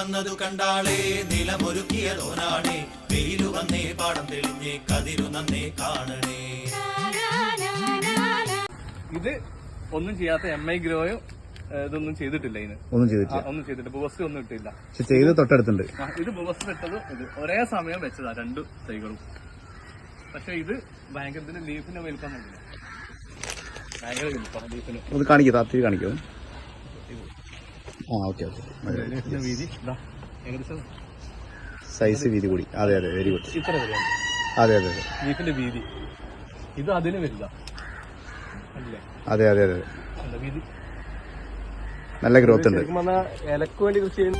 വന്നതു കണ്ടാളേ നിലമൊരുക്കിയതോനാണേ വെയിലു വന്നേ പാടം തെളിഞ്ഞേ കതിരു നന്നേ കാണണേ. ഇത് ഒന്നും ചെയ്യാത്ത എം ഐ ഗ്രോയും ഇതൊന്നും ചെയ്തിട്ടില്ല ഇതിന് ഒന്നും ചെയ്തിട്ടില്ല. ഒന്നും ചെയ്തിട്ടില്ല. ബുവസ്റ്റ് ഒന്നും ഇട്ടില്ല. ചെയ്ത് തൊട്ടടുത്തുണ്ട്. ഇത് ബുവസ്റ്റ് ഇട്ടത് ഇത് ഒരേ സമയം വെച്ചതാ രണ്ടു തൈകളും. പക്ഷെ ഇത് ഭയങ്കര ലീഫിന് വലിപ്പം ഭയങ്കര വലിപ്പം ലീഫിന് കാണിക്കും കാണിക്കോ താത്തി കാണിക്കോ? ആ ഓക്കെ ഓക്കെ. വീതി. ഏകദേശം? സൈസ് വീതി കൂടി. അതെ അതെ വെരി ഗുഡ് ഇത്ര അതെ അതെ അതെ. ലീഫിന്റെ വീതി. ഇത് അതിന് വരില്ല അതെ അതെ അതെ. നല്ല ഗ്രോത്ത് ഉണ്ട്. ഇലക്ക് വേണ്ടി കൃഷി ചെയ്യുന്ന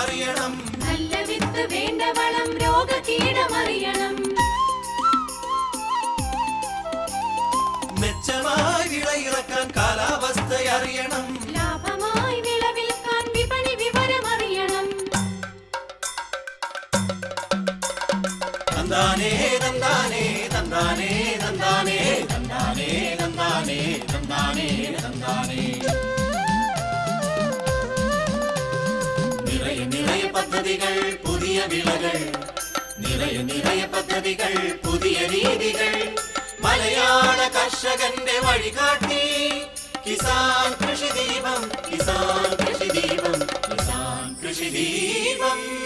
പാഠമറിയണം നല്ല വിത്ത് വേണ്ട വളം രോഗകീടമറിയണം. മെച്ചമായി വിളയിറക്കാൻ കാലാവസ്ഥ അറിയണം. ലാഭമായി വിളവിൽക്കാൻ വിപണി വിവരമറിയണം. തന്താനേ തന്താനേ തന്താനേ തന്താനേ തന്താനേ തന്താനേ തന്താനേ തന്താനേ. പദ്ധതികൾ പുതിയ വിളകൾ. നിറയ നിറയ പദ്ധതികൾ പുതിയ രീതികൾ. മലയാള കർഷകന്റെ വഴികാട്ടി. കിസാൻ കൃഷി ദീപം കിസാൻ കൃഷി ദീപം കിസാൻ കൃഷി ദീപം.